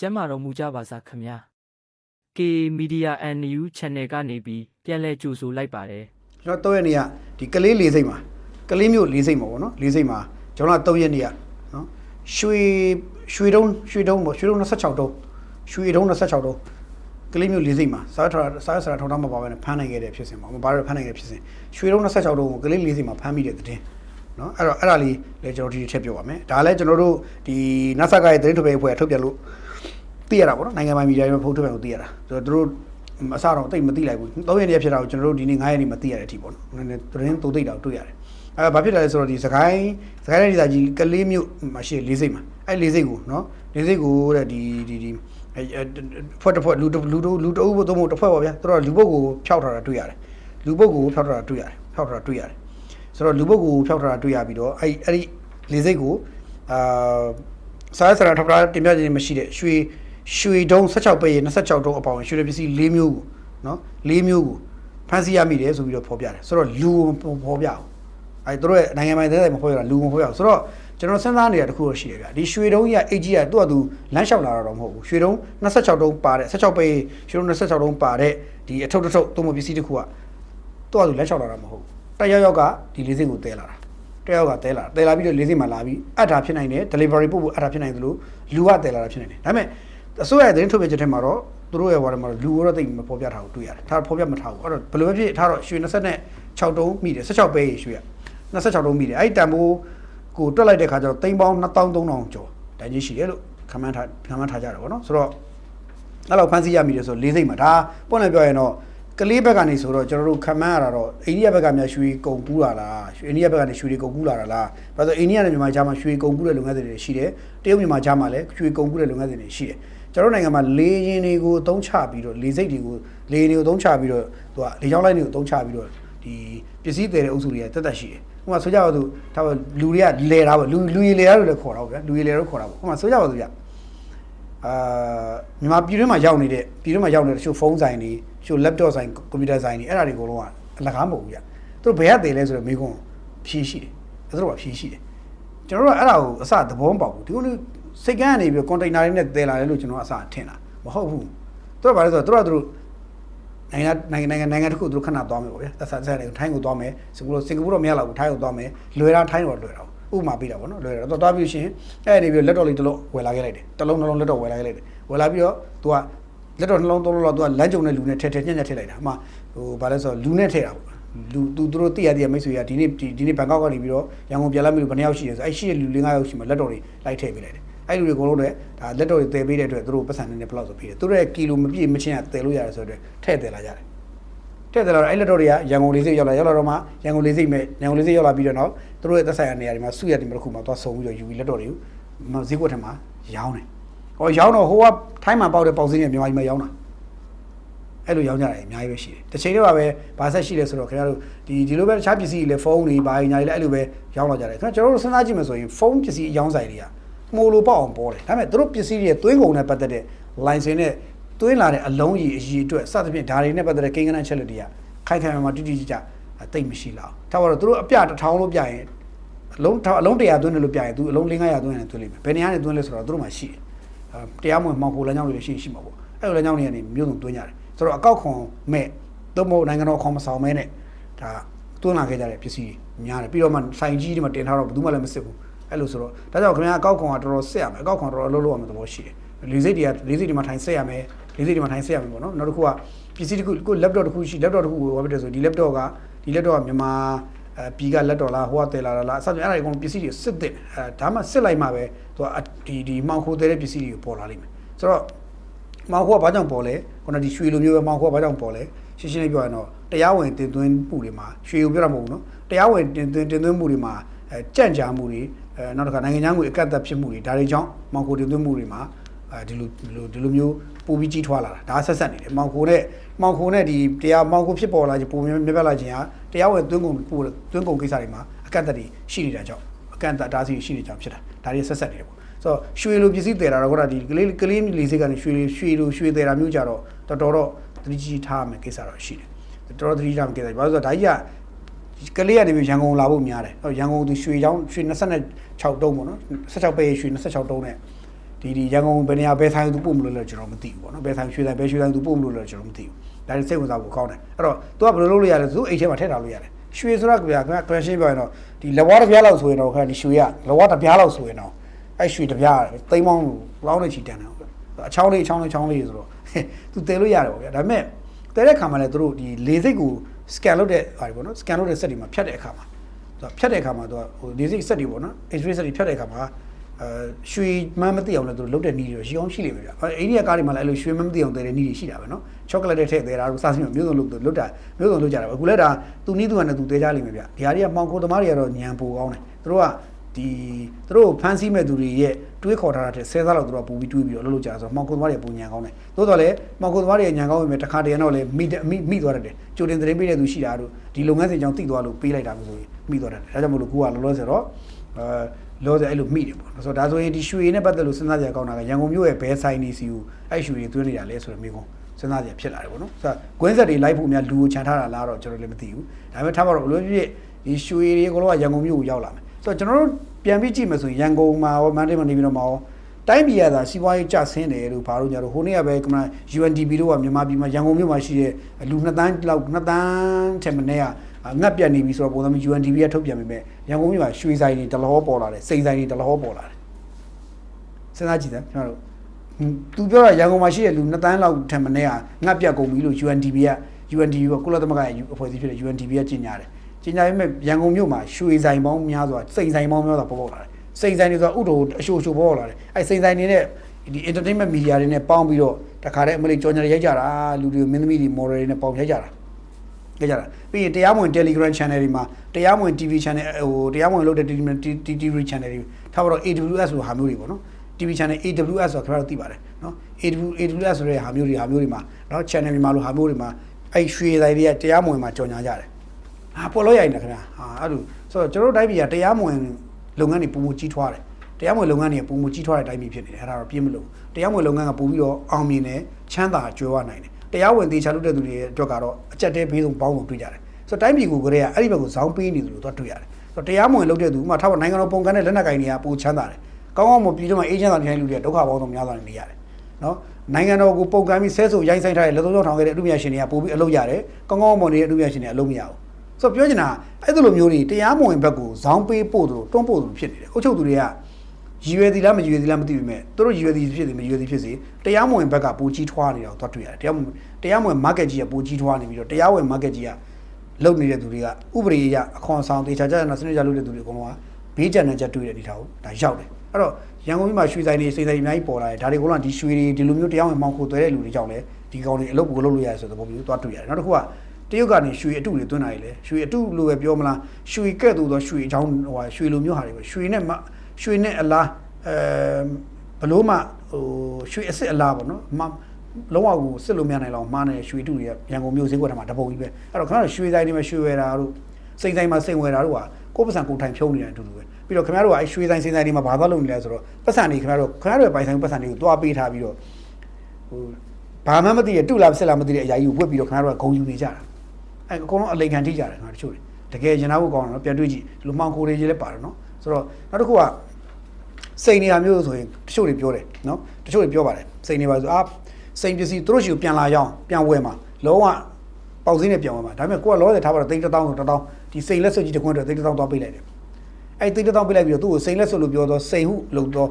ကျမ်းမာတော်မူကြပါစားခင်ဗျာ K Media NU Channel ကနေပြီးပြန်လဲကြိုဆိုလိုက်ပါတယ်ကျွန်တော်၃ရက်နေ့ကဒီကလေးလေးစိတ်မှာကလေးမျိုးလေးစိတ်မှာပေါ့နော်လေးစိတ်မှာကျွန်တော်က၃ရက်နေ့ကနော်ရွှေရွှေတုံးရွှေတုံးပေါ့ရွှေတုံး26တုံးရွှေတုံး26တုံးကလေးမျိုးလေးစိတ်မှာစားထစားစရာထောင်းထောင်းမပါဘဲနဲ့ဖမ်းနိုင်ခဲ့တဲ့ဖြစ်စဉ်ပေါ့မပါတော့ဖမ်းနိုင်ခဲ့တဲ့ဖြစ်စဉ်ရွှေတုံး26တုံးကိုကလေးလေးစိတ်မှာဖမ်းမိတဲ့တဲ့နော်အဲ့တော့အဲ့ဒါလေးလည်းကျွန်တော်ဒီတစ်ချက်ပြောပါမယ်ဒါလည်းကျွန်တော်တို့ဒီ NASA ကရဲ့သတင်းထုတ်ပြန်အဖွဲ့ထုတ်ပြန်လို့ သိရတာပေါ့နော်နိုင်ငံပိုင်မီဒီယာတွေမှာဖုန်းထုတ်ပြန်လို့သိရတာဆိုတော့သူတို့အစတော့တိတ်မသိလိုက်ဘူး၃ရက်နေ့ဖြစ်တာကိုကျွန်တော်တို့ဒီနေ့9ရက်နေ့မသိရတဲ့အထိပေါ့နော်နည်းနည်းသတင်းသိုသိတာကိုတွေ့ရတယ်အဲဘာဖြစ်လဲဆိုတော့ဒီစကိုင်းစကိုင်းဒေသကြီးကလေးမြို့မှာရှိလေးစိတ်မှာအဲ့လေးစိတ်ကိုနော်လေးစိတ်ကိုတဲ့ဒီဒီဒီဖွဲ့တစ်ဖွဲ့လူလူလူတအုပ်ဘုံသုံးဖို့တစ်ဖွဲ့ပေါ့ဗျာသူတို့လူပုတ်ကိုဖျောက်ထားတာတွေ့ရတယ်လူပုတ်ကိုဖျောက်ထားတာတွေ့ရတယ်ဖျောက်ထားတာတွေ့ရတယ်ဆိုတော့လူပုတ်ကိုဖျောက်ထားတာတွေ့ရပြီးတော့အဲ့အဲ့ဒီလေးစိတ်ကိုအာစားစရာထပ်တာတင်ပြခြင်းမရှိတဲ့ရွှေ ရွှေတုံး16ပဲရ26တုံးအပေါင်းရွှေပစ္စည်း၄မျိုးကိုနော်၄မျိုးကိုဖမ်းဆီးရမိတယ်ဆိုပြီးတော့ဖော်ပြတယ်ဆိုတော့လူဖော်ပြအောင်အဲသူတို့ရဲ့နိုင်ငံပိုင်တဲ့မဖော်ရတာလူမဖော်ရအောင်ဆိုတော့ကျွန်တော်စဉ်းစားနေတာတခုတော့ရှိတယ်ဗျဒီရွှေတုံးကြီးကအိတ်ကြီးကသူ့အတူလမ်းလျှောက်လာတာတော့မဟုတ်ဘူးရွှေတုံး26တုံးပါတဲ့16ပဲရွှေတုံး26တုံးပါတဲ့ဒီအထုပ်တစ်ထုပ်သုံးမပစ္စည်းတစ်ခုကသူ့အတူလမ်းလျှောက်လာတာမဟုတ်ဘူးတက်ရောက်ရောက်ကဒီလေးစင်းကိုတဲလာတာတက်ရောက်ကတဲလာတဲလာပြီးတော့လေးစင်းမှလာပြီးအပ်တာဖြစ်နိုင်တယ် delivery ပို့ဖို့အပ်တာဖြစ်နိုင်တယ်လို့လူကတဲလာတာဖြစ်နိုင်တယ်ဒါပေမဲ့ အစိုးရရဲ့သတင်းထုတ်ပြန်ချက်ထဲမှာတော့သူတို့ရဲ့ဝါဒမှာတော့လူတော့တိတ်မဖော်ပြထားဘူးတွေ့ရတယ်ဒါဖော်ပြမထားဘူးအဲ့တော့ဘယ်လိုပဲဖြစ်ထားတော့ရွှေ26တုံးမိတယ်16ပဲရွှေရ26တုံးမိတယ်အဲ့ဒီတန်ဖိုးကိုတွက်လိုက်တဲ့ခါကျတော့တိမ်ပေါင်း2300ကျော်တန်ကြီးရှိတယ်လို့ခန့်မှန်းထားခန့်မှန်းထားကြတယ်ဗောနော်ဆိုတော့အဲ့လောက်ဖန်စီရမိတယ်ဆိုလေးစိတ်မှာဒါပွင့်လည်းပြောရင်တော့ကလေးဘက်ကနေဆိုတော့ကျွန်တော်တို့ခန့်မှန်းရတာတော့အိန္ဒိယဘက်ကများရွှေကုန်ကူးလာလားအိန္ဒိယဘက်ကနေရွှေတွေကုန်ကူးလာတာလားဘာလို့အိန္ဒိယနဲ့မြန်မာကြားမှာရွှေကုန်ကူးတဲ့လုပ်ငန်းတွေရှိတယ်တရုတ်မြန်မာကြားမှာလည်းရွှေကုန်ကူးတဲ့လုပ်ငန်းတွေရှိတယ် ကျွန်တော်နိုင်ငံမှာလေရင်တွေကိုအသုံးချပြီးတော့လေစိတ်တွေကိုလေတွေကိုအသုံးချပြီးတော့သူကလေချောင်းလိုက်တွေကိုအသုံးချပြီးတော့ဒီပစ္စည်းတွေတဲ့အုပ်စုတွေကတက်တက်ရှိတယ်။ဟိုမှာဆိုကြပါစို့ဒါပေလူတွေကလဲတာပေါ့လူလူရည်လဲတာလို့လည်းခေါ်တာပေါ့ဗျာလူရည်လဲတော့ခေါ်တာပေါ့ဟိုမှာဆိုကြပါစို့ဗျာအာမြန်မာပြည်တွင်းမှာရောက်နေတဲ့ပြည်တွင်းမှာရောက်နေတဲ့တချို့ဖုန်းဆိုင်တွေတချို့ laptop ဆိုင်ကွန်ပျူတာဆိုင်တွေအဲ့ဒါတွေအကုန်လုံးကအလကားမဟုတ်ဘူးဗျာသူတို့ဘယ်ကတည်လဲဆိုတော့မိကုန်းဖြေးရှိတယ်သူတို့ကဖြေးရှိတယ်ကျွန်တော်တို့ကအဲ့ဒါကိုအစသဘောမပေါက်ဘူးဒီလို စိတ်ကန်းကနေပြီးကွန်တိန်နာတွေနဲ့တည်လာတယ်လို့ကျွန်တော်အစထင်တာမဟုတ်ဘူးသူတို့ကဘာလဲဆိုတော့သူတို့ကသူတို့နိုင်ငံနိုင်ငံနိုင်ငံနိုင်ငံတစ်ခုသူတို့ခဏသွားမယ်ပေါ့ဗျာသက်ဆိုင်ဆိုင်ထိုင်းကိုသွားမယ်စင်ကာပူစင်ကာပူတော့မရတော့ဘူးထိုင်းကိုသွားမယ်လွယ်တာထိုင်းတော့လွယ်တာဥပမာပေးတာပေါ့နော်လွယ်တာတော့သွားပြီးရှင်အဲ့ဒီပြီးလက်တော်လေးတစ်လုံးဝယ်လာခဲ့လိုက်တယ်တစ်လုံးနှလုံးလက်တော်ဝယ်လာခဲ့လိုက်တယ်ဝယ်လာပြီးတော့ तू ကလက်တော်နှလုံးသုံးလုံးတော့ तू ကလမ်းကြုံတဲ့လူနဲ့ထဲထဲညက်ညက်ထည့်လိုက်တာအမှဟိုဘာလဲဆိုတော့လူနဲ့ထည့်တာပေါ့လူသူသူတို့တိရတိရမိတ်ဆွေကဒီနေ့ဒီနေ့ဘန်ကောက်ကနေပြီးတော့ရန်ကုန်ပြန်လာပြီလို့ဘယ်နှယောက်ရှိရဲဆိုအဲ့ရှိတဲ့လူ၄၅ယောက်ရှိမှလက်တော်တွေလိုက်ထည့်ပေးလိုက်တယ် အဲ့လူတွေအကုန်လုံးတွေဒါလက်တော်တွေတည်ပေးတဲ့အတွက်သူတို့ပတ်စံနေနေဘယ်လောက်ဆိုပေးတယ်သူတို့ရဲ့ကီလိုမပြည့်မချင်းကတည်လို့ရတယ်ဆိုတော့ထည့်တည်လာကြတယ်ထည့်တည်လာတော့အဲ့လက်တော်တွေကရန်ကုန်လေးစိတ်ရောက်လာရောက်လာတော့မှရန်ကုန်လေးစိတ်မဲ့ရန်ကုန်လေးစိတ်ရောက်လာပြီးတော့နောက်သူတို့ရဲ့သက်ဆိုင်ရာနေရာတွေမှာစုရတင်တစ်ခုမှသွားဆုံပြီးတော့ယူပြီးလက်တော်တွေကိုဈေးကွက်ထဲမှာရောင်းတယ်ဟောရောင်းတော့ဟိုကထိုင်းမှာပေါက်တဲ့ပေါက်စင်းတွေမြန်မာပြည်မှာရောင်းတာအဲ့လိုရောင်းကြတယ်အများကြီးပဲရှိတယ်တစ်ချိန်တည်းပါပဲဘာဆက်ရှိလဲဆိုတော့ခင်ဗျားတို့ဒီဒီလိုပဲတခြားပစ္စည်းတွေလည်းဖုန်းတွေဘာညာတွေလည်းအဲ့လိုပဲရောင်းလာကြတယ်ခင်ဗျာကျွန်တော်တို့စဉ်းစားကြည့်မယ်ဆိုရင်ဖုန်းပစ္စည်းအရောင်းဆိုင်တွေက မှုလိုပေါက်အောင်ပေါ်တယ်ဒါပေမဲ့တို့ပစ္စည်းတွေသွင်းကုန်နဲ့ပတ်သက်တဲ့ license နဲ့သွင်းလာတဲ့အလုံးကြီးအကြီးအတွက်စသဖြင့်ဒါတွေနဲ့ပတ်သက်တဲ့ကိန်းဂဏန်းချက်လက်တွေကခိုင်ခိုင်မာမာတိတိကျကျတိတ်မရှိလောက်ထားပါတော့တို့အပြတစ်ထောင်လို့ပြရင်အလုံးအလုံး100သွင်းတယ်လို့ပြရင်သူအလုံး500သွင်းတယ်သွင်းလိမ့်မယ်ဘယ်နေရာနဲ့သွင်းလဲဆိုတော့တို့မှရှိတယ်တရားမဝင်မှောင်ခိုလမ်းကြောင်းတွေရှိရှိမှာပေါ့အဲ့လိုလမ်းကြောင်းတွေကနေမျိုးစုံသွင်းကြတယ်ဆိုတော့အကောက်ခွန်မဲ့သို့မဟုတ်နိုင်ငံတော်ခွန်မဆောင်မဲနဲ့ဒါတွန်းလာခဲ့ကြတဲ့ပစ္စည်းများတယ်ပြီးတော့မှဆိုင်ကြီးတွေမှာတင်ထားတော့ဘယ်သူမှလည်းမစစ်ဘူး အဲ့လိုဆိုတော့ဒါကြောင့်ခင်ဗျားအကောက်ခွန်ကတော်တော်စစ်ရမယ်အကောက်ခွန်တော်တော်လုံးလုံးရမယ်သဘောရှိတယ်လေးစိတ်တွေကလေးစိတ်တွေမှာထိုင်စစ်ရမယ်လေးစိတ်တွေမှာထိုင်စစ်ရမယ်ပေါ့နော်နောက်တစ်ခုကပစ္စည်းတစ်ခုကို laptop တစ်ခုရှိ laptop တစ်ခုကိုဝယ်ပြတယ်ဆိုဒီ laptop ကဒီ laptop ကမြန်မာအဲပြီးကလက်တော်လားဟိုကတယ်လာလားအစစအဲ့ဒါတွေအကုန်ပစ္စည်းတွေစစ်တဲ့အဲဒါမှစစ်လိုက်မှပဲသူကဒီဒီမှောင်ခိုတဲ့ပစ္စည်းတွေကိုပေါ်လာလိမ့်မယ်ဆိုတော့မောင်ခိုကဘာကြောင့်ပေါ်လဲခုနဒီရွှေလိုမျိုးပဲမောင်ခိုကဘာကြောင့်ပေါ်လဲရှင်းရှင်းလေးပြောရင်တော့တရားဝင်တင်သွင်းမှုတွေမှာရွှေကိုပြောတာမဟုတ်ဘူးနော်တရားဝင်တင်သွင်းတင်သွင်းမှုတွေမှာအဲကြန့်ကြာမှုတွေ အဲနောက်တစ်ခါနိုင်ငံခြားငွေအကန့်အသတ်ဖြစ်မှုတွေဒါတွေကြောင့်မောင်ခိုတင်သွင်းမှုတွေမှာအဲဒီလိုဒီလိုဒီလိုမျိုးပိုပြီးကြီးထွားလာတာဒါဆက်ဆက်နေတယ်မောင်ခိုနဲ့မောင်ခိုနဲ့ဒီတရားမောင်ခိုဖြစ်ပေါ်လာခြင်းပုံမြင်မြက်လာခြင်းဟာတရားဝင်သွင်းကုန်ပို့သွင်းကုန်ကိစ္စတွေမှာအကန့်အသတ်တွေရှိနေတာကြောင့်အကန့်အသတ်ဒါစီရှိနေကြောင်ဖြစ်တာဒါတွေဆက်ဆက်နေတယ်ပေါ့ဆိုတော့ရွှေလိုပစ္စည်းတည်တာတော့ခုနဒီကလေးကလေးလေးစိတ်ကနေရွှေရွှေလိုရွှေတည်တာမျိုးကြတော့တော်တော်တော့သတိကြီးထားမယ်ကိစ္စတော့ရှိတယ်တော်တော်သတိထားမယ်ကိစ္စဘာလို့ဆိုတော့ဒါကြီးကကလေးကနေပြီးရန်ကုန်လာဖို့များတယ်ဟောရန်ကုန်သူရွှေချောင်းရွှေ 26တုံးပေါ့နော်16ပဲရွှေ26တုံးနဲ့ဒီဒီဒီရန်ကုန်ဘယ်နေရာဘယ်ဆိုင်သူပို့မလို့လဲကျွန်တော်မသိဘူးပေါ့နော်ဘယ်ဆိုင်ရွှေဆိုင်ဘယ်ရွှေဆိုင်သူပို့မလို့လဲကျွန်တော်မသိဘူးဒါတွေစိတ်ဝင်စားဖို့ကောင်းတယ်အဲ့တော့ तू ကဘယ်လိုလုပ်လို့ရလဲသူအိတ်ထဲမှာထည့်ထားလို့ရတယ်ရွှေဆိုတော့ကြဗျာခင်ဗျ question ပြောရင်တော့ဒီလဘွားတစ်ပြားလောက်ဆိုရင်တော့ခင်ဗျဒီရွှေကလဘွားတစ်ပြားလောက်ဆိုရင်တော့အဲ့ရွှေတစ်ပြားသိမ်းပေါင်းလောင်းနေချီတန်တယ်ဟုတ်ကဲ့အချောင်းလေးအချောင်းလေးအချောင်းလေးဆိုတော့သူတည်လို့ရတယ်ပေါ့ဗျာဒါပေမဲ့တည်တဲ့ခါမှာလည်းသူတို့ဒီလေစိတ်ကို scan လုပ်တဲ့ဟာတွေပေါ့နော် scan လုပ်တဲ့ set တွေမှာဖြတ်တဲ့အခါမှာသူက ဖြတ်တဲ့အခါမှာသူကဟိုလေစိတ် set တွေပေါ့နော် x-ray set တွေဖြတ်တဲ့အခါမှာအဲရွှေမန်းမသိအောင်လည်းသူတို့လုပ်တဲ့နည်းတွေရှိအောင်ရှိလိမ့်မယ်ဗျာအဲအိန္ဒိယကားတွေမှာလည်းအဲ့လိုရွှေမန်းမသိအောင်တည်တဲ့နည်းတွေရှိတာပဲနော် chocolate တွေထည့်တည်တာတို့စားစမျိုးမျိုးစုံလုပ်လုပ်တာမျိုးစုံလုပ်ကြတာပဲအခုလည်းဒါသူနည်းသူကလည်းသူတည်ကြလိမ့်မယ်ဗျာဒီဟာတွေကမှောင်ခိုသမားတွေကတော့ညံပူကောင်းတယ်သူတို့ကဒီသူတို့ဖန်ဆီးမဲ့သူတွေရဲ့ တွေးခေါ်ထားတာတဲ့ဆဲစားလောက်သူတို့ကပူပြီးတွေးပြီးတော့လှုပ်လှုပ်ကြတာဆိုတော့မှောင်ခိုသမားတွေပူညံကောင်းတယ်သို့တော်လည်းမှောင်ခိုသမားတွေညံကောင်းပေမဲ့တစ်ခါတည်းတော့လည်းမိမိမိသွားတတ်တယ်ကြိုတင်သတင်းပေးတဲ့သူရှိတာတို့ဒီလုပ်ငန်းစဉ်ကြောင့်တိသွားလို့ပေးလိုက်တာမျိုးဆိုရင်မိသွားတတ်တယ်ဒါကြောင့်မို့လို့ကိုကလောလောဆယ်တော့အဲလောဆယ်အဲ့လိုမိတယ်ပေါ့ဆိုတော့ဒါဆိုရင်ဒီရွှေနဲ့ပတ်သက်လို့စဉ်းစားကြကောင်းတာကရန်ကုန်မြို့ရဲ့ဘဲဆိုင်နေစီကိုအဲ့ရွှေတွေသွင်းနေတာလဲဆိုတော့မိကုန်းစဉ်းစားကြဖြစ်လာတယ်ပေါ့နော်ဆိုတော့ကွင်းဆက်တွေလိုက်ဖို့များလူကိုခြံထားတာလားတော့ကျွန်တော်လည်းမသိဘူးဒါပေမဲ့ထားပါတော့ဘလို့ဖြစ်ဖြစ်ဒီရွှေတွေကတော့ရန်ကုန်မြို့ကိုရောက်လာမယ်ဆိုတော့ကျွန်တော်တို့ ပြန်ပြီးကြည့်မယ်ဆိုရင်ရန်ကုန်မှာရောမန္တလေးမှာနေပြီးတော့မှာရောတိုင်းပြည်ရတာစီးပွားရေးကျဆင်းတယ်လို့ဘာလို့ညာတော့ဟိုနေ့ကပဲကမ္ဘာ UNDP တို့ကမြန်မာပြည်မှာရန်ကုန်မြို့မှာရှိတဲ့လူ2တန်းလောက်2တန်းထက်မနည်းကငတ်ပြတ်နေပြီဆိုတော့ပုံစံမျိုး UNDP ကထုတ်ပြန်ပြီးမဲ့ရန်ကုန်မြို့မှာရွှေဆိုင်တွေတလောပေါ်လာတယ်စိန်ဆိုင်တွေတလောပေါ်လာတယ်စဉ်းစားကြည့်တယ်ကျွန်တော်တို့သူပြောတာရန်ကုန်မှာရှိတဲ့လူ2တန်းလောက်ထက်မနည်းကငတ်ပြတ်ကုန်ပြီလို့ UNDP က UNDP ကကုလသမဂ္ဂရဲ့အဖွဲ့အစည်းဖြစ်တဲ့ UNDP ကကြေညာတယ် ကြေညာပြီးမဲ့ရန်ကုန်မြို့မှာရွှေဆိုင်ပေါင်းများစွာစိန်ဆိုင်ပေါင်းများစွာပေါ်ပေါ်လာတယ်စိန်ဆိုင်တွေဆိုတာဥတိုအရှို့အရှို့ပေါ်ပေါ်လာတယ်အဲစိန်ဆိုင်တွေနဲ့ဒီ entertainment media တွေနဲ့ပေါင်းပြီးတော့တခါတည်းအမလေးကြော်ညာရိုက်ကြတာလူတွေမင်းသမီးတွေ model တွေနဲ့ပေါင်းရိုက်ကြတာကြကြတာပြီးရင်တရားမဝင် Telegram channel တွေမှာတရားမဝင် TV channel ဟိုတရားမဝင်လုပ်တဲ့ TV channel တွေထားပါတော့ AWS လိုဟာမျိုးတွေပေါ့နော် TV channel AWS ဆိုတော့ခင်ဗျားတို့သိပါတယ်နော် AWS ဆိုတဲ့ဟာမျိုးတွေဟာမျိုးတွေမှာနော် channel တွေမှာလိုဟာမျိုးတွေမှာအဲ့ရွှေဆိုင်တွေကတရားမဝင်မှာကြော်ညာကြတယ် ဟာပေါ်လို့ရရင်ခင်ဗျာဟာအဲ့လိုဆိုတော့ကျွန်တော်တို့တိုင်းပြည်ကတရားမဝင်လုပ်ငန်းတွေပုံမကြီးထွားတယ်တရားမဝင်လုပ်ငန်းတွေပုံမကြီးထွားတဲ့တိုင်းပြည်ဖြစ်နေတယ်အဲ့ဒါတော့ပြင်းမလို့တရားမဝင်လုပ်ငန်းကပို့ပြီးတော့အောင်မြင်တယ်ချမ်းသာကြွယ်ဝနိုင်တယ်တရားဝင်သေးချာလုပ်တဲ့သူတွေအတွက်ကတော့အကြက်တဲဘေးဆုံးပေါင်းလို့တွေ့ကြတယ်ဆိုတော့တိုင်းပြည်ကိုကလေးကအဲ့ဒီဘက်ကိုဇောင်းပေးနေတယ်လို့တော့တွေ့ရတယ်ဆိုတော့တရားမဝင်လုပ်တဲ့သူဥမာထားပါနိုင်ငံတော်ပုံကန်းတဲ့လက်နက်ကင်တွေကပိုချမ်းသာတယ်ကောင်းကောင်းမပြည်တော့မှအေးချမ်းသာနေထိုင်လူတွေဒုက္ခပေါင်းဆုံးများစွာနေရတယ်နော်နိုင်ငံတော်ကိုပုံကမ်းပြီးဆဲဆိုရိုင်းဆိုင်ထားတဲ့လက်သုံးချောင်းထောင်ခဲ့တဲ့အမှုမြရှင်တွေကပို့ပြီးအလုပ်ရတယ်ကောင်းကောင်းမွန်နေတဲ့အမှုမြရှင်တွေအလုပ်မရဘူး ဆိုတော့ပြောချင်တာအဲ့လိုမျိုးတွေတရားမဝင်ဘက်ကိုဇောင်းပေးပို့သူတွန်းပို့သူဖြစ်နေတယ်အုပ်ချုပ်သူတွေကရည်ရွယ်သည်လားမရည်ရွယ်သည်လားမသိဘူးမဲ့သူတို့ရည်ရွယ်သည်ဖြစ်သည်မရည်ရွယ်သည်ဖြစ်စေတရားမဝင်ဘက်ကပိုကြီးထွားနေတာကိုသွားတွေ့ရတယ်တရားမဝင်တရားမဝင် market ကြီးကပိုကြီးထွားနေပြီးတော့တရားဝင် market ကြီးကလုံနေတဲ့သူတွေကဥပဒေအရအခွန်ဆောင်တေချာကြတဲ့စနစ်ကြလုပ်တဲ့သူတွေအကုန်လုံးကဘေးကျန်တဲ့ချက်တွေ့တဲ့ဒီထားကိုဒါရောက်တယ်အဲ့တော့ရန်ကုန်ပြည်မှာရွှေဆိုင်တွေစိန်ဆိုင်တွေအများကြီးပေါ်လာတယ်ဒါတွေကတော့ဒီရွှေတွေဒီလိုမျိုးတရားဝင်မှောင်ခိုသွဲတဲ့လူတွေကြောင့်လည်းဒီကောင်တွေအလုပ်ကိုလုပ်လို့ရတယ်ဆိုတဲ့ပုံမျိုးသွားတွေ့ရတယ်နောက်တစ်ခုက တရုတ်ကနေရွှေအတုတွေသွင်းတာတွေလေရွှေအတုလို့ပဲပြောမလားရွှေကဲ့သို့သောရွှေအကြောင်းဟိုရွှေလိုမျိုးဟာတွေပဲရွှေနဲ့ရွှေနဲ့အလားအဲဘလို့မှဟိုရွှေအစ်စ်အလားပေါ့နော်မလုံးဝကိုစစ်လို့မရနိုင်လောက်မှားနေရွှေတုတွေရန်ကုန်မြို့ဈေးကွက်ထဲမှာတပုံကြီးပဲအဲ့တော့ခင်ဗျားတို့ရွှေဆိုင်တွေမှာရွှေဝယ်တာတို့စိန်ဆိုင်မှာစိန်ဝယ်တာတို့ကကိုယ့်ပစံကိုယ်ထိုင်ဖြုံးနေတဲ့အတူတူပဲပြီးတော့ခင်ဗျားတို့ကအဲရွှေဆိုင်စိန်ဆိုင်တွေမှာဘာသာလုပ်နေလဲဆိုတော့ပတ်စံတွေခင်ဗျားတို့ခင်ဗျားတို့ရဲ့ပိုင်ဆိုင်ပတ်စံတွေကိုတွားပေးထားပြီးတော့ဟိုဘာမှမသိရတုလားစစ်လားမသိတဲ့အရာကြီးကိုဝက်ပြီးတော့ခင်ဗျားတို့ကဂုံယူနေကြတာ အဲအကုန်လုံးအလိန်ခံထိကြတယ်ခင်ဗျာတချို့တွေတကယ်ရင်သားဖို့ကောင်းတယ်နော်ပြန်တွေ့ကြည့်ဒီလိုမှောင်ခိုတွေကြီးလည်းပါတယ်နော်ဆိုတော့နောက်တစ်ခုကစိန်နေရာမျိုးဆိုရင်တချို့တွေပြောတယ်နော်တချို့တွေပြောပါတယ်စိန်နေပါဆိုအာစိန်ပစ္စည်းသူတို့ရှိကိုပြန်လာရအောင်ပြန်ဝယ်မှာလုံးဝပေါက်စင်းနဲ့ပြန်ဝယ်မှာဒါပေမဲ့ကိုကလောတယ်ထားပါတော့တိတ်တောင်းဆိုတောင်းဒီစိန်လက်စွပ်ကြီးတစ်ခွန်းတော့တိတ်တောင်းသွားပေးလိုက်တယ်အဲ့တိတ်တောင်းပေးလိုက်ပြီးတော့သူ့ကိုစိန်လက်စွပ်လို့ပြောတော့စိန်ဟုလို့တော့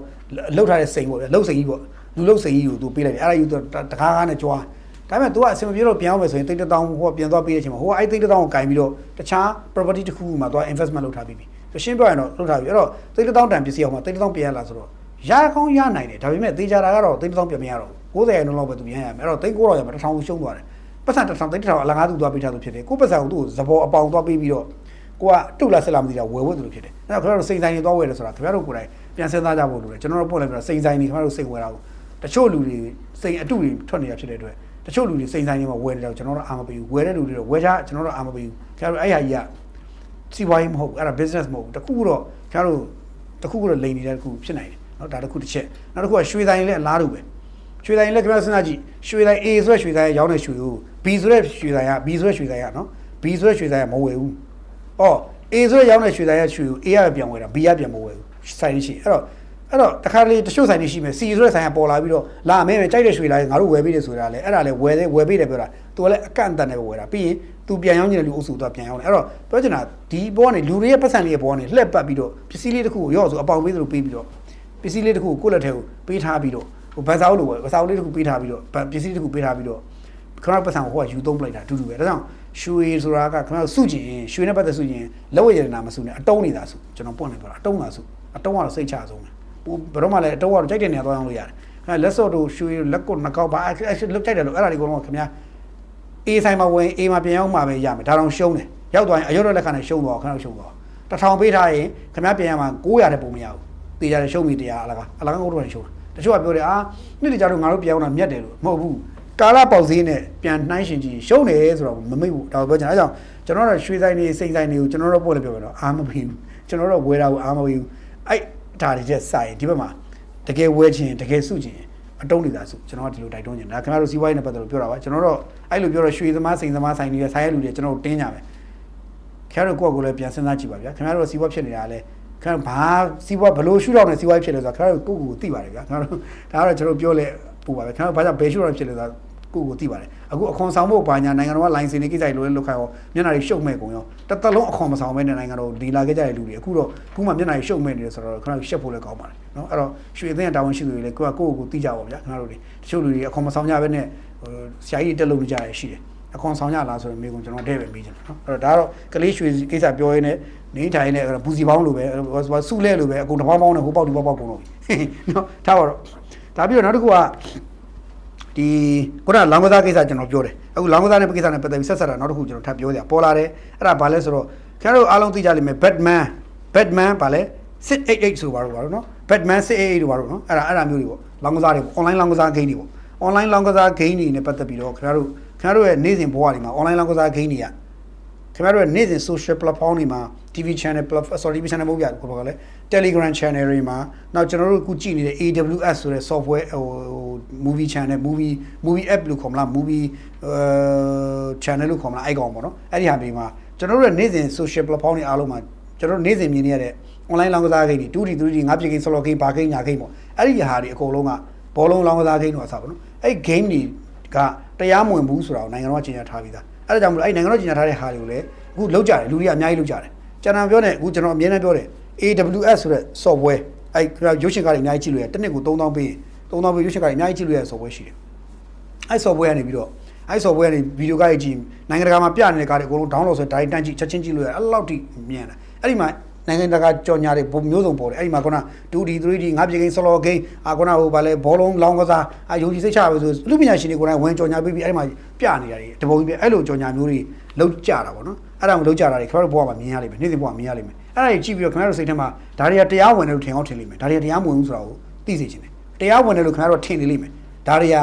လှုပ်ထားတဲ့စိန်ပေါ့ဗျလှုပ်စိန်ကြီးပေါ့လူလှုပ်စိန်ကြီးကိုသူပေးလိုက်တယ်အဲ့ဒါယူတော့တကားကားနဲ့ကြွား ဒါပေမဲ့ तू ကအဆင်မပြေတော့ပြန်အောင်မယ်ဆိုရင်တိတ်တောင်းဟိုကပြန်သွားပေးတဲ့အချိန်မှာဟိုကအဲ့တိတ်တောင်းကိုကင်ပြီးတော့တခြား property တစ်ခုခုမှာသွား investment လုပ်ထားပြီးပြီရှင်းပြရင်တော့လုပ်ထားပြီအဲ့တော့တိတ်တောင်းတန်ပစ္စည်းအောင်မှာတိတ်တောင်းပြန်ရလာဆိုတော့ရကောင်းရနိုင်တယ်ဒါပေမဲ့သေချာတာကတော့တိတ်တောင်းပြန်မရတော့ဘူး90ရာခိုင်နှုန်းလောက်ပဲသူပြန်ရမယ်အဲ့တော့တိတ်900ရမှာ1000ကိုရှုံးသွားတယ်ပတ်စံ1000တိတ်1000အလကားသူသွားပေးထားသူဖြစ်တယ်ကိုပတ်စံကိုသူ့ဇဘောအပေါင်သွားပေးပြီးတော့ကိုကတုတ်လာဆက်လာမသိတာဝယ်ဝတ်သူလို့ဖြစ်တယ်အဲ့တော့ခင်ဗျားတို့စိန်ဆိုင်တွေသွားဝယ်တယ်ဆိုတာခင်ဗျားတို့ကိုယ်တိုင်ပြန်စဉ်းစားကြဖို့လိုတယ်ကျွန်တော်တို့ပို့လိုက်ပြီးတော့စိန်ဆိုင်တွေခင်ဗျားတို့စိတ်ဝယ်တာကိုတချို့လူတွေစိန်အတုတွေထွက်နေတာဖြစ်တဲ့အတွက် တချို့လူတွေစိန်ဆိုင်တွေမှာဝယ်တယ်တော့ကျွန်တော်တို့အာမပေးဘူးဝယ်တဲ့လူတွေတော့ဝယ်ကြကျွန်တော်တို့အာမပေးဘူးခင်ဗျားတို့အဲ့ဟာကြီးကစီးပွားရေးမဟုတ်ဘူးအဲ့ဒါ business မဟုတ်ဘူးတခုတော့ခင်ဗျားတို့တခုကတော့လိန်နေတဲ့တခုဖြစ်နိုင်တယ်နော်ဒါတခုတစ်ချက်နောက်တစ်ခုကရွှေဆိုင်လည်းအလားတူပဲရွှေဆိုင်လည်းခင်ဗျားစဉ်းစားကြည့်ရွှေဆိုင် A ဆိုတဲ့ရွှေဆိုင်ရောင်းတဲ့ရွှေကို B ဆိုတဲ့ရွှေဆိုင်က B ဆိုတဲ့ရွှေဆိုင်ကနော် B ဆိုတဲ့ရွှေဆိုင်ကမဝယ်ဘူးအော် A ဆိုတဲ့ရောင်းတဲ့ရွှေဆိုင်ရဲ့ရွှေကို A ကပြန်ဝယ်တာ B ကပြန်မဝယ်ဘူးဆိုင်ရှိအဲ့တော့ အဲ့တော့တခါတလေတချို့ဆိုင်တွေရှိမယ်စီဆိုတဲ့ဆိုင်ကပေါ်လာပြီးတော့လာမင်းပဲကြိုက်တဲ့ရွှေလာငါတို့ဝယ်ပေးတယ်ဆိုတာလေအဲ့ဒါလေဝယ်သေးဝယ်ပေးတယ်ပြောတာသူကလည်းအကန့်အသတ်နဲ့ပဲဝယ်တာပြီးရင်သူပြန်ရောင်းနေတဲ့လူအုပ်စုသူကပြန်ရောင်းတယ်အဲ့တော့ပြောချင်တာဒီဘောကနေလူတွေရဲ့ပတ်စံလေးရဲ့ဘောကနေလှက်ပတ်ပြီးတော့ပစ္စည်းလေးတစ်ခုကိုရော့ဆိုအပေါင်ပေးသလိုပေးပြီးတော့ပစ္စည်းလေးတစ်ခုကိုကိုယ့်လက်ထဲကိုပေးထားပြီးတော့ဟိုဘတ်စာအုပ်လိုပဲဘတ်စာအုပ်လေးတစ်ခုပေးထားပြီးတော့ပစ္စည်းတစ်ခုပေးထားပြီးတော့ခဏပတ်စံကိုဟိုကယူသုံးပလိုက်တာအတူတူပဲဒါကြောင့်ရွှေဆိုတာကခဏစုကျင်ရွှေနဲ့ပတ်သက်စုကျင်လက်ဝဲရတနာမစုနဲ့အတုံးနေတာစုကျွန်တော်ပွင့်နေပြောတာအတုံးတာစုအတုံးကတော့စိတ်ချဆုံးပဲဟို ဘယ်တော့မှလည်းအတော့ကတော့ကြိုက်တဲ့နေရာသွားအောင်လို့ရတယ်။အဲလက်စော့တို့ရွှေလက်ကုတ်နှကောက်ပါအဲလုတ်ကြိုက်တယ်လို့အဲ့ဒါတွေကတော့ခင်ဗျာအေးဆိုင်မှာဝင်အေးမှာပြန်ရောက်မှာပဲရမယ်ဒါတော့ရှုံးတယ်။ရောက်သွားရင်အရော့တော့လက်ခံနဲ့ရှုံးသွားခဏရှုံးသွား။တစ်ထောင်ပေးထားရင်ခင်ဗျာပြန်ရမှာ900တဲ့ပုံမရဘူး။တေးကြတယ်ရှုံးပြီတရားအလကားအလကားကိုတော့ရှုံးတာ။တချို့ကပြောတယ်အာနှစ်တကြတော့ငါတို့ပြန်အောင်တာမြတ်တယ်လို့မဟုတ်ဘူး။ကာလပေါက်စည်းနဲ့ပြန်နှိုင်းရှင်ကြည့်ရှုံးတယ်ဆိုတော့မမိတ်ဘူးဒါပြောချင်အဲကြောင့်ကျွန်တော်တို့ရွှေဆိုင်နေစိန်ဆိုင်တွေကိုကျွန်တော်တို့ပို့လည်းပြောပြတော့အာမပြီးဘူးကျွန်တော်တို့ဝယ်တာကိုအာမပြီးဘူးအဲ့ ဒါတွေချက်စိုက်ဒီဘက်မှာတကယ်ဝဲခြင်းတကယ်စုခြင်းအတုံးနေတာစုကျွန်တော်ကဒီလိုတိုက်တွန်းနေတာခင်ဗျားတို့စီးပွားရေးနဲ့ပတ်သက်လို့ပြောတာပါကျွန်တော်တို့အဲ့လိုပြောတော့ရွှေသမားစိန်သမားဆိုင်တွေဆိုင်ရလူတွေကျွန်တော်တို့တင်းကြမယ်ခင်ဗျားတို့ကိုယ့်ကိုယ်လည်းပြန်စဉ်းစားကြည့်ပါဗျာခင်ဗျားတို့စီးပွားဖြစ်နေတာလည်းခင်ဗျားဘာစီးပွားဘလို့ရှုတော့နေစီးပွားဖြစ်လဲဆိုတော့ခင်ဗျားတို့ကိုယ့်ကိုယ်ကိုသိပါတယ်ဗျာခင်ဗျားတို့ဒါကတော့ကျွန်တော်ပြောလဲပူပါပဲခင်ဗျားတို့ဘာကြောင့်ဘယ်ရှုတော့ဖြစ်လဲဆိုတော့ ကိုယ့်ကိုယ်သိပါတယ်အခုအခွန်ဆောင်ဖို့ဘာညာနိုင်ငံတော်ကလိုင်စင်တွေကိစ္စတွေလိုလဲလောက်ခိုင်းရောမျက်နှာတွေရှုပ်မဲ့ကုန်ရောတစ်သက်လုံးအခွန်မဆောင်မဲတဲ့နိုင်ငံတော်ဒီလာခဲ့ကြတဲ့လူတွေအခုတော့ခုမှမျက်နှာတွေရှုပ်မဲ့နေတယ်ဆိုတော့ခင်ဗျားတို့ရှက်ဖို့လည်းကောင်းပါတယ်နော်အဲ့တော့ရွှေအသိန်းတာဝန်ရှိသူတွေလည်းကိုယ့်ကကိုယ့်ကိုယ်သိကြပါဗျာခင်ဗျားတို့တွေတချို့လူတွေအခွန်မဆောင်ကြဘဲနဲ့ဟိုဆရာကြီးတက်လို့မကြရရှိတယ်အခွန်ဆောင်ကြလားဆိုတော့မိကုံကျွန်တော်တဲ့ပဲမေးချင်တယ်နော်အဲ့တော့ဒါကတော့ကလေးရွှေကိစ္စပြောရင်းနဲ့နေထိုင်နေပူစီပေါင်းလိုပဲစုလဲလိုပဲအကုန်တစ်ပေါင်းပေါင်းနဲ့ဟိုပေါက်ဒီပေါက်ပေါက်ကုန်လို့နော်ထားပါတော့ဒါပြီးတော့နောက်တစ်ခုက ဒီခုနလောင်ကစားကိစ္စကျွန်တော်ပြောတယ်အခုလောင်ကစားတဲ့ကိစ္စနဲ့ပတ်သက်ပြီးဆက်ဆက်တာနောက်တစ်ခုကျွန်တော်ထပ်ပြောကြပေါ်လာတယ်အဲ့ဒါဘာလဲဆိုတော့ခင်ဗျားတို့အားလုံးသိကြလိမ့်မယ် Batman Batman ဘာလဲ688ဆိုပါတော့ပါတော့နော် Batman 688တို့ပါတော့နော်အဲ့ဒါအဲ့ဒါမျိုးတွေပေါ့လောင်ကစားတွေပေါ့ online လောင်ကစား game တွေပေါ့ online လောင်ကစား game တွေနဲ့ပတ်သက်ပြီးတော့ခင်ဗျားတို့ခင်ဗျားတို့ရဲ့နေ့စဉ်ဘဝတွေမှာ online လောင်ကစား game တွေက ခင်ဗျားတို့ရဲ့နေ့စဉ် social platform တွေမှာ TV channel platform sorry TV channel မဟုတ်ပြဘူးဘာလဲ Telegram channel တွေမှာနောက်ကျွန်တော်တို့အခုကြည့်နေတဲ့ AWS ဆိုတဲ့ software ဟို movie channel movie movie app လို့ခေါ်မလား movie အဲ channel လို့ခေါ်မလားအဲ့ကောင်ပေါ့နော်အဲ့ဒီဟာတွေမှာကျွန်တော်တို့ရဲ့နေ့စဉ် social platform တွေအားလုံးမှာကျွန်တော်တို့နေ့စဉ်မြင်နေရတဲ့ online လောင်းကစားဂိမ်းတွေ 2D 3D ငါးပြကိန်း solo game ဘာဂိမ်းညာဂိမ်းပေါ့အဲ့ဒီဟာတွေအကုန်လုံးကဘောလုံးလောင်းကစားဂိမ်းတော့အစားပေါ့နော်အဲ့ game တွေကတရားမဝင်ဘူးဆိုတာကိုနိုင်ငံတော်ကကြေညာထားပြီးသား အဲ့ဒါကြောင့်မလို့အဲ့နိုင်ငံတော်ကြေညာထားတဲ့ဟာတွေကိုလည်းအခုလောက်ကြတယ်လူတွေကအများကြီးလောက်ကြတယ်ကျွန်တော်ပြောနေအခုကျွန်တော်အမြဲတမ်းပြောတယ် AWS ဆိုတဲ့ software အဲ့ရုပ်ရှင်ကားတွေအများကြီးကြည့်လို့ရတစ်နှစ်ကို3000ပေး3000ပေးရုပ်ရှင်ကားတွေအများကြီးကြည့်လို့ရတဲ့ software ရှိတယ်အဲ့ software ကနေပြီးတော့အဲ့ software ကနေဗီဒီယိုကားကြီးကြည့်နိုင်ငံတကာမှာပြနေတဲ့ကားတွေအကုန်လုံး download ဆိုတိုင်းတန်းကြည့်ချက်ချင်းကြည့်လို့ရအဲ့လောက်ထိမြင်တယ်အဲ့ဒီမှာ နိုင်ငံတကာကြော်ညာတွေပုံမျိုးစုံပေါ်တယ်အဲ့ဒီမှာခုန 2D 3D ငါးပြေကိန်း solo game အာခုနဟိုဗာလဲဘောလုံးလောင်းကစားအာယုံကြည်စိတ်ချပဲဆိုလူပညာရှင်တွေကိုယ်တိုင်ဝင်ကြော်ညာပြီးပြီးအဲ့ဒီမှာပြနေတာတွေတပုံကြီးပြအဲ့လိုကြော်ညာမျိုးတွေလောက်ကြတာပေါ့နော်အဲ့ဒါကိုလောက်ကြတာတွေခင်ဗျားတို့ဘဝမှာမြင်ရလိမ့်မယ်နေ့စဉ်ဘဝမှာမြင်ရလိမ့်မယ်အဲ့ဒါကြီးကြည့်ပြီးတော့ခင်ဗျားတို့စိတ်ထဲမှာဒါတွေကတရားဝင်တယ်လို့ထင်အောင်ထင်လိမ့်မယ်ဒါတွေကတရားမဝင်ဘူးဆိုတာကိုသိစေချင်တယ်တရားဝင်တယ်လို့ခင်ဗျားတို့ထင်နေလိမ့်မယ်ဒါတွေက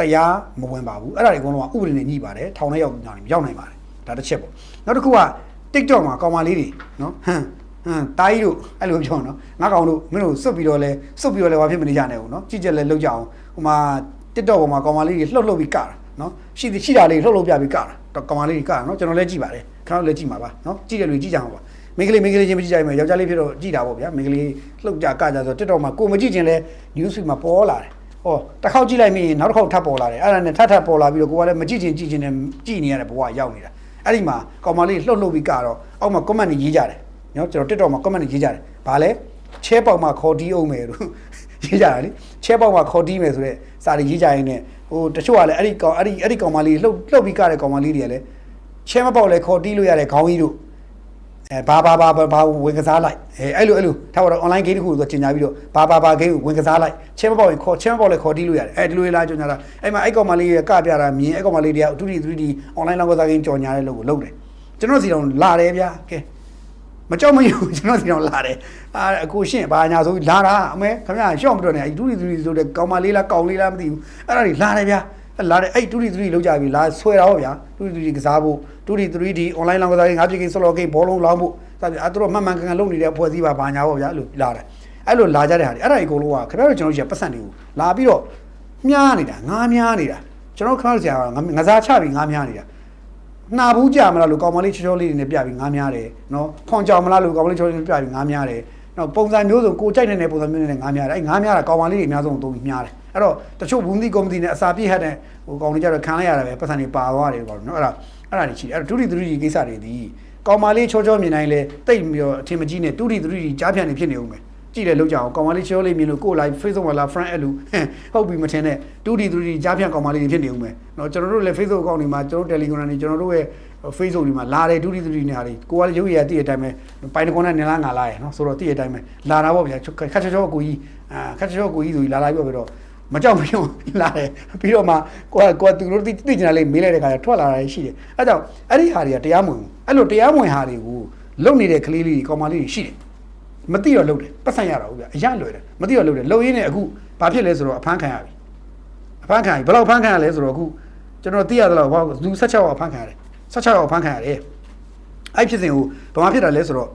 တရားမဝင်ပါဘူးအဲ့ဒါတွေအကုန်လုံးကဥပဒေနဲ့ညှိပါတယ်ထောင်ထဲရောက်ရောက်ရောက်နိုင်ပါတယ်ဒါတစ်ချက်ပေါ့နောက်တစ်ခုက TikTok မှာကောင်မလေးတွေနော်ဟမ် ဟမ်တားကြီးတို့အဲ့လိုပြောနော်ငါကောင်တို့မင်းတို့စွတ်ပြီးတော့လဲစွတ်ပြီးတော့လဲဘာဖြစ်မနေကြနဲ့ဘူးနော်ကြည့်ချက်လဲလောက်ကြအောင်ဟိုမှာ TikTok ပေါ်မှာကောင်မလေးတွေလှုပ်လှုပ်ပြီးကတာနော်ရှိရှိတာလေးလှုပ်လှုပ်ပြပြီးကတာတော့ကောင်မလေးတွေကတာနော်ကျွန်တော်လည်းကြည့်ပါတယ်ခင်ဗျားတို့လည်းကြည့်မှာပါနော်ကြည့်တယ်လူကြည့်ကြအောင်ပါမိန်းကလေးမိန်းကလေးချင်းမကြည့်ကြရင်ယောက်ျားလေးဖြစ်တော့ကြည့်တာပေါ့ဗျာမိန်းကလေးလှုပ်ကြကကြဆို TikTok မှာကိုမကြည့်ခြင်းလဲ news feed မှာပေါ်လာတယ်ဟောတစ်ခေါက်ကြည့်လိုက်မိရင်နောက်တစ်ခေါက်ထပ်ပေါ်လာတယ်အဲ့ဒါနဲ့ထပ်ထပ်ပေါ်လာပြီးတော့ကိုကလည်းမကြည့်ခြင်းကြည့်ခြင်းနဲ့ကြည့်နေရတဲ့ဘဝရောက်နေတာအဲ့ဒီမှာကောင်မလေးလှုပ်လှုပ်ပြီးကတော့အောက်မှာ comment တွေရေးကြတယ် နော်ကျွန်တော် TikTok မှာ comment တွေရေးကြတယ်ဘာလဲချဲပေါက်မှာခေါ်တီးအောင်မယ်လို့ရေးကြတာလေချဲပေါက်မှာခေါ်တီးမယ်ဆိုတော့စာတွေရေးကြရင်လည်းဟိုတချို့ကလည်းအဲ့ဒီကောင်အဲ့ဒီအဲ့ဒီကောင်မလေးလှုပ်လှုပ်ပြီးကတဲ့ကောင်မလေးတွေကလည်းချဲမပေါက်လဲခေါ်တီးလို့ရတဲ့ခေါင်းကြီးတို့အဲဘာဘာဘာဘာဝင်ကစားလိုက်အဲအဲ့လိုအဲ့လိုထားပါတော့ online game တခုဆိုကျင်ညာပြီးတော့ဘာဘာဘာ game ကိုဝင်ကစားလိုက်ချဲမပေါက်ရင်ခေါ်ချဲမပေါက်လဲခေါ်တီးလို့ရတယ်အဲဒီလိုလာကျင်ညာတာအဲ့မှာအဲ့ကောင်မလေးကကပြတာမြင်အဲ့ကောင်မလေးတွေက 2D 3D online လောက်ကစား game ကြော်ညာတဲ့လို့ကိုလုပ်တယ်ကျွန်တော်စီတော့လာတယ်ဗျာကဲ မကြောက်မရွကျွန်တော်ဒီတော့လာတယ်အာအကိုရှင့်ဘာညာဆိုလာတာအမေခင်ဗျာရှော့မတော်နဲ့အဲ့တူရီတူရီဆိုတဲ့ကောင်မလေးလားကောင်လေးလားမသိဘူးအဲ့ဒါတွေလာတယ်ဗျာလာတယ်အဲ့တူရီတူရီလောက်ကြပြီလာဆွဲတာပေါ့ဗျာတူရီတူရီကစားဖို့တူရီ 3D online လောင်းကစားရေးငါးပြကိန်းဆော်လော်ကိန်းဘောလုံးလောင်းဖို့စသဖြင့်အဲ့တို့မှန်မှန်ကန်ကန်လုပ်နေတဲ့အဖွဲ့အစည်းပါဘာညာပေါ့ဗျာအဲ့လိုလာတယ်အဲ့လိုလာကြတဲ့ဟာတွေအဲ့ဒါအကုန်လုံးကခင်ဗျားတို့ကျွန်တော်တို့ရပတ်စံတွေကိုလာပြီးတော့မြားနေတာငားမြားနေတာကျွန်တော်ခင်ဗျားတို့ဆရာကငစားချပြီးငားမြားနေတာ နှာဘူးကြမလားလို့ကောင်မလေးချောချောလေးတွေနဲ့ပြပြီးငားများတယ်နော်ခွန်ကြောင်မလားလို့ကောင်မလေးချောချောလေးပြပြီးငားများတယ်နနောက်ပုံစံမျိုးစုံကိုကြိုက်နေတဲ့ပုံစံမျိုးနဲ့ငါးများတယ်အဲ့ငါးများတာကောင်မလေးတွေအများဆုံးသုံးပြီးများတယ်အဲ့တော့တချို့ဘူးမသိကောမသိနဲ့အစာပြည့်ဟတ်တဲ့ဟိုကောင်တွေကြတော့ခံလိုက်ရတာပဲပတ်စံတွေပါသွားတယ်ပေါ့နော်အဲ့ဒါအဲ့ဒါတွေရှိတယ်အဲ့တော့ဒုတိဒုတိကိစ္စတွေဒီကောင်မလေးချောချောမြင်တိုင်းလဲတိတ်ပြီးတော့အထင်မကြီးနဲ့ဒုတိဒုတိကြားပြန်နေဖြစ်နေဦးမယ် ကြည့်တယ်လောက်ကြအောင်ကောင်မလေးချောလေးမြင်လို့ကိုယ်လိုက် Facebook မှာလာ friend add လို့ဟုတ်ပြီမထင်နဲ့ 2D 3D ကြားဖြန့်ကောင်မလေးတွေဖြစ်နေဦးမယ်နော်ကျွန်တော်တို့လည်း Facebook account တွေမှာကျွန်တော် Telegram တွေကျွန်တော်တို့ရဲ့ Facebook တွေမှာလာတယ် 2D 3D နေရာတွေကိုကလည်းရုပ်ရည်အတိအတိုင်းပဲပိုင်းတကွန်နဲ့နင်လားငါလားရယ်နော်ဆိုတော့တိအတိုင်းပဲလာတာပေါ့ဗျာခက်ချောချောကိုကြီးအာခက်ချောချောကိုကြီးဆိုပြီးလာလာပြီးတော့မကြောက်မရွံ့လာတယ်ပြီးတော့မှကိုကကိုကသူတို့သိသိကျင်တာလေးမေးလိုက်တဲ့ခါကျထွက်လာတာရှိတယ်အဲကြောင့်အဲ့ဒီဟာတွေကတရားမဝင်ဘူးအဲ့လိုတရားမဝင်ဟာတွေကိုလုပ်နေတဲ့ကလေးလေးတွေကောင်မလေးတွေရှိတယ် မသိတော့လုံတယ်ပတ်ဆိုင်ရတာဟုတ်ဗျာအရလွယ်တယ်မသိတော့လုံတယ်လုံရင်းနဲ့အခုဘာဖြစ်လဲဆိုတော့အဖမ်းခံရပြီအဖမ်းခံရပြီဘယ်လောက်ဖမ်းခံရလဲဆိုတော့အခုကျွန်တော်သိရသလောက်ဘာလူ16ယောက်ဖမ်းခံရတယ်16ယောက်ဖမ်းခံရတယ်အဲ့ဖြစ်စဉ်ကိုဘာမှဖြစ်တာလဲဆိုတော့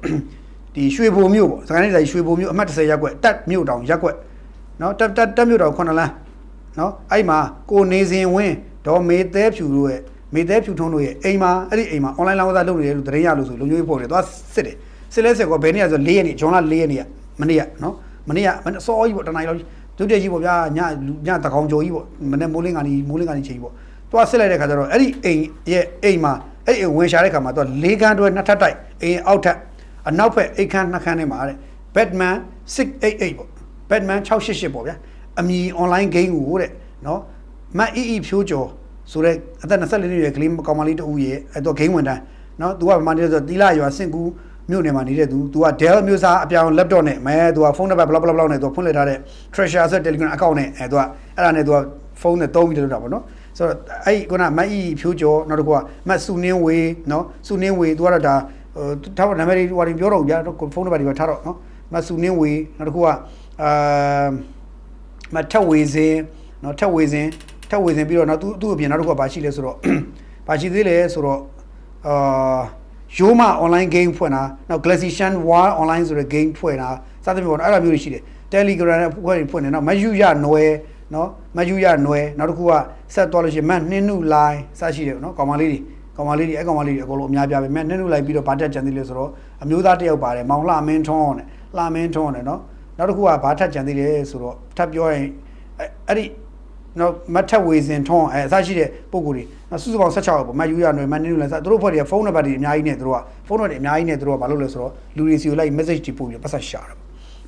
ဒီရွှေဘိုမြို့ပေါ့စကိုင်းတိုင်းတိုင်းရွှေဘိုမြို့အမှတ်30ရပ်ကွက်တက်မြို့တောင်ရပ်ကွက်နော်တက်တက်တက်မြို့တောင်9လမ်းနော်အဲ့မှာကိုနေစဉ်ဝင်းဒေါ်မေသဲဖြူတို့ရဲ့မေသဲဖြူထုံးတို့ရဲ့အိမ်မှာအဲ့ဒီအိမ်မှာ online လောင်းကစားလုပ်နေတယ်လို့သတင်းရလို့ဆိုလုံချိုးရေးဖို့တယ်သွားစစ်တယ် စစ်လဲစစ်ကောဘယ်နေ့ရဆို4ရက်နေ့ဂျွန်လ4ရက်နေ့ကမနေ့ကနော်မနေ့ကမနေ့စောကြီးပေါ့တနိုင်လောက်ဒုတိယကြီးပေါ့ဗျာညညတကောင်ကျော်ကြီးပေါ့မနေ့မိုးလင်းကနေမိုးလင်းကနေချိန်ပေါ့သွားစစ်လိုက်တဲ့ခါကျတော့အဲ့ဒီအိမ်ရဲ့အိမ်မှာအဲ့အိမ်ဝင်ရှာတဲ့ခါမှာသွား၄ကန်းတွဲနှစ်ထပ်တိုက်အိမ်အောက်ထပ်အနောက်ဘက်အိတ်ခမ်းနှစ်ခမ်းထဲမှာတဲ့ Batman 688ပေါ့ Batman 688ပေါ့ဗျာအမီ online game ကိုတဲ့နော်မတ်အီအီဖြိုးကျော်ဆိုတဲ့အသက်24နှစ်ရွယ်ကလေးကောင်မလေးတူရဲ့အဲ့တော့ game ဝင်တန်းနော်သူကဗမာနေဆိုတီလာရွာစင်ကူ မြို့နယ်မှာနေတဲ့သူ तू က Dell မျိုးစားအပြောင် laptop နဲ့မဲ तू ကဖုန်းနံပါတ်ဘလောက်ဘလောက်ဘလောက်နဲ့ तू ဖွင့်လိုက်ထားတဲ့ Treasure ဆို Telegram account နဲ့အဲ तू ကအဲ့ဒါနဲ့ तू ကဖုန်းနဲ့သုံးပြီးလုပ်တာပေါ့နော်ဆိုတော့အဲ့ခုနမတ်အီဖြိုးကျော်နောက်တစ်ခုကမတ်စုနင်းဝေနော်စုနင်းဝေ तू ကတော့ဒါဟိုထားပါနာမည်တွေဟိုပြောတော့ဗျာဖုန်းနံပါတ်တွေထားတော့နော်မတ်စုနင်းဝေနောက်တစ်ခုကအာမတ်ထက်ဝေစင်နော်ထက်ဝေစင်ထက်ဝေစင်ပြီးတော့နောက်သူသူ့အပြင်နောက်တစ်ခုကဘာရှိလဲဆိုတော့ ဘာရှိသေးလဲဆိုတော့အာ ရိုးမ online game ဖွင့်တာနောက် Glacian War online ဆိုတဲ့ game ဖွင့်တာစသဖြင့်ပေါ့နော်အဲ့လိုမျိုးတွေရှိတယ် Telegram နဲ့ဖွင့်ဖွင့်တယ်နော်မယူရနွယ်နော်မယူရနွယ်နောက်တစ်ခုကဆက်သွားလို့ရှိရင်မတ်နှင်းနုလိုင်းစရှိတယ်နော်ကောင်မလေးတွေကောင်မလေးတွေအဲ့ကောင်မလေးတွေအကုန်လုံးအများပြပဲမတ်နှင်းနုလိုက်ပြီးတော့ဗာတက်ကြံသေးလဲဆိုတော့အမျိုးသားတစ်ယောက်ပါတယ်မောင်လှမင်းထွန်းနဲ့လှမင်းထွန်းနဲ့နော်နောက်တစ်ခုကဗာထက်ကြံသေးလဲဆိုတော့ထပ်ပြောရင်အဲ့ဒီ နော်မတ်ထက်ဝေစင်ထွန်းအဲအစရှိတဲ့ပုံကိုယ်တွေနော်စုစုပေါင်း16ရောက်ပေါ့မတ်ယူရနွယ်မတ်နေလို့လဲစသူတို့ဖွဲ့တွေကဖုန်းနံပါတ်တွေအများကြီးနဲ့သူတို့ကဖုန်းနံပါတ်တွေအများကြီးနဲ့သူတို့ကဘာလုပ်လဲဆိုတော့လူတွေစီကိုလိုက် message တွေပို့ပြီးပတ်ဆက်ရှာတာ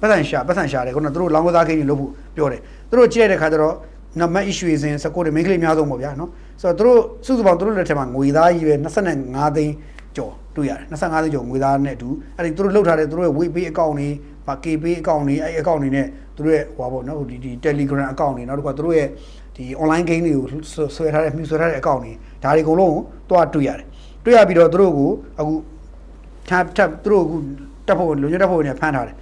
ပတ်ဆက်ရှာပတ်ဆက်ရှာတယ်ခုနကသူတို့လောင်းကစားခင်းတွေလုပ်ဖို့ပြောတယ်သူတို့ကြည့်ရတဲ့ခါကျတော့နမတ် issue စင်စကောတွေမိန်းကလေးအများဆုံးပေါ့ဗျာနော်ဆိုတော့သူတို့စုစုပေါင်းသူတို့လက်ထက်မှာငွေသားကြီးပဲ25သိန်းကျော်တွေ့ရတယ်25သိန်းကျော်ငွေသားနဲ့အတူအဲ့ဒီသူတို့လှုပ်ထားတဲ့သူတို့ရဲ့ weight pay account တွေ ဗာ KB account တွေအဲ့ account တွေနဲ့သူတို့ရဲ့ဟိုပါပေါ့နော်ဒီဒီ Telegram account တွေနောက်တစ်ခါသူတို့ရဲ့ဒီ online game တွေကိုဆွဲထားတဲ့မြူဆွဲထားတဲ့ account တွေဒါတွေအကုန်လုံးကိုတွားတွေ့ရတယ်တွေ့ရပြီးတော့သူတို့ကိုအခု tab tab သူတို့အခုတက်ဖို့လူညတက်ဖို့နေဖမ်းထားတယ်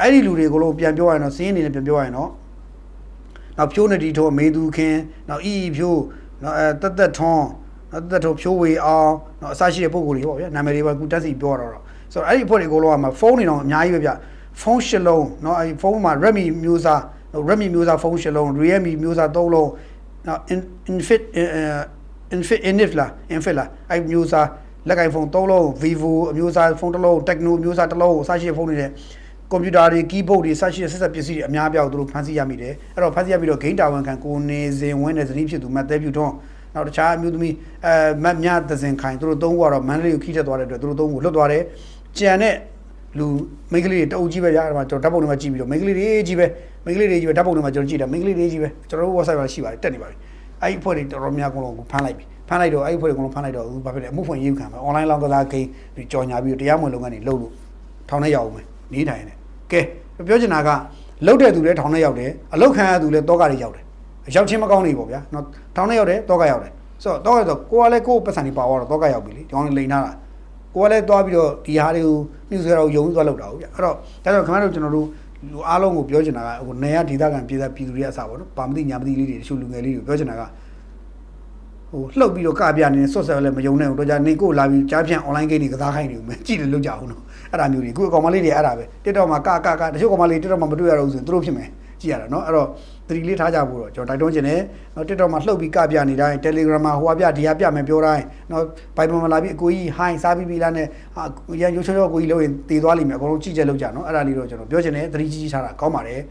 အဲ့ဒီလူတွေအကုန်လုံးပြန်ပြောရရင်တော့စင်းအနေနဲ့ပြန်ပြောရရင်တော့နောက်ဖြိုးနေတီထိုးအမေသူခင်းနောက်အီအီဖြိုးနောက်အဲတက်တက်ထွန်းနောက်တက်တက်ထိုးဖြိုးဝေအောင်နောက်အစရှိတဲ့ပုံကိုယ်တွေပေါ့ဗျာနာမည်တွေပါအခုတက်စီပြောတော့တော့ဆိုတော့အဲ့ဒီအဖွဲ့တွေအကုန်လုံးကမှဖုန်းတွေတော့အများကြီးပဲဗျ ဖုန်းရှစ်လုံးเนาะအဲ့ဖုန်းမှာ Redmi မျိုးစား Redmi မျိုးစားဖုန်းရှစ်လုံး Realme မျိုးစားသုံးလုံးနောက် Infit Infit Inif လား Infit လားအဲ့မျိုးစားလက်ကင်ဖုန်းသုံးလုံး Vivo အမျိုးစားဖုန်းတစ်လုံး Tecno အမျိုးစားတစ်လုံးအစရှိတဲ့ဖုန်းတွေနဲ့ကွန်ပျူတာတွေ keyboard တွေစရှိတဲ့ဆက်ဆက်ပစ္စည်းတွေအများပြားကိုသူတို့ဖန်ဆီးရမိတယ်အဲ့တော့ဖန်ဆီးရပြီးတော့ game တာဝန်ခံကိုနေစဉ်ဝင်းတဲ့ဇနီးဖြစ်သူမတ်သေးဖြူထွန်းနောက်တခြားအမျိုးသမီးအဲမတ်မြသဇင်ခိုင်သူတို့သုံးခုကတော့မန္တလေးကိုခီးထက်သွားတဲ့အတွက်သူတို့သုံးခုလွတ်သွားတယ်ကြံတဲ့ လူမိန်းကလေးတွေတအုပ်ကြီးပဲရအဲ့ဒါမှကျွန်တော်ဓာတ်ပုံတွေမှာကြည့်ပြီးတော့မိန်းကလေးတွေကြီးပဲမိန်းကလေးတွေကြီးပဲဓာတ်ပုံတွေမှာကျွန်တော်ကြည့်တာမိန်းကလေးတွေကြီးပဲကျွန်တော်တို့ website မှာရှိပါတယ်တက်နေပါပြီအဲ့ဒီအဖွဲ့တွေတော်တော်များကုန်လုံးကိုဖမ်းလိုက်ပြီဖမ်းလိုက်တော့အဲ့ဒီအဖွဲ့တွေကုန်လုံးဖမ်းလိုက်တော့ဘာဖြစ်လဲအမှုဖွင့်ရေးခံမှာ online လောင်းကစားကိန်းကြော်ညာပြီးတော့တရားမဝင်လုပ်ငန်းတွေလုပ်လို့ထောင်ထဲရောက်အောင်မယ်နေထိုင်နေကဲပြောချင်တာကလုတ်တဲ့သူလည်းထောင်ထဲရောက်တယ်အလုတ်ခံရသူလည်းတောကတွေရောက်တယ်ရောက်ချင်းမကောင်းနေပေါ့ဗျာနော်ထောင်ထဲရောက်တယ်တောကရောက်တယ်ဆိုတော့တောကဆိုကိုကလည်းကိုယ်ပတ်စံတွေပါသွားတော့တောကရောက်ပြီလေဒီကောင်လိန်ထားတာ ကိုကလည်းသွားပြီးတော့ဒီဟာတွေကိုမြှူဆွဲတော့ယုံသွားလောက်တာဟုတ်ဗျာအဲ့တော့ဒါကြောင့်ခင်ဗျားတို့ကျွန်တော်တို့လူအားလုံးကိုပြောချင်တာကဟိုနေရဒေသခံပြည်သက်ပြည်သူတွေအစားပေါ့နော်ပါမသိညာမသိလေးတွေတချို့လူငယ်လေးတွေပြောချင်တာကဟိုလှုပ်ပြီးတော့ကပြနေဆော့ဆယ်လည်းမယုံနဲ့တော့じゃနေကိုလာပြီးကြားဖြန့် online game တွေကစားခိုင်းနေဦးမယ်ကြည့်တယ်လုတ်ကြအောင်နော်အဲ့ဒါမျိုးတွေကိုကောင်မလေးတွေအဲ့ဒါပဲ TikTok မှာကကကတချို့ကောင်မလေး TikTok မှာမတွေ့ရတော့ဘူးဆိုရင်သူတို့ဖြစ်မယ် ကြည့်ရတာเนาะအဲ့တော့သတိလေးထားကြဖို့တော့ကျွန်တော်တိုက်တွန်းချင်တယ်เนาะ TikTok မှာလှုပ်ပြီးကပြနေတိုင်း Telegram မှာဟိုကပြဒီကပြမယ်ပြောတိုင်းเนาะ Viber မှာလာပြီးအကိုကြီးဟိုင်းစားပြီးပြီလားနဲ့အာရန်ရိုးချောချောအကိုကြီးလို့ရင်တည်သွားလိမ့်မယ်အကုန်လုံးကြည့်ကြလောက်ကြเนาะအဲ့ဒါလေးတော့ကျွန်တော်ပြောချင်တယ်သတိကြီးကြီးထားတာကောင်းပါတယ်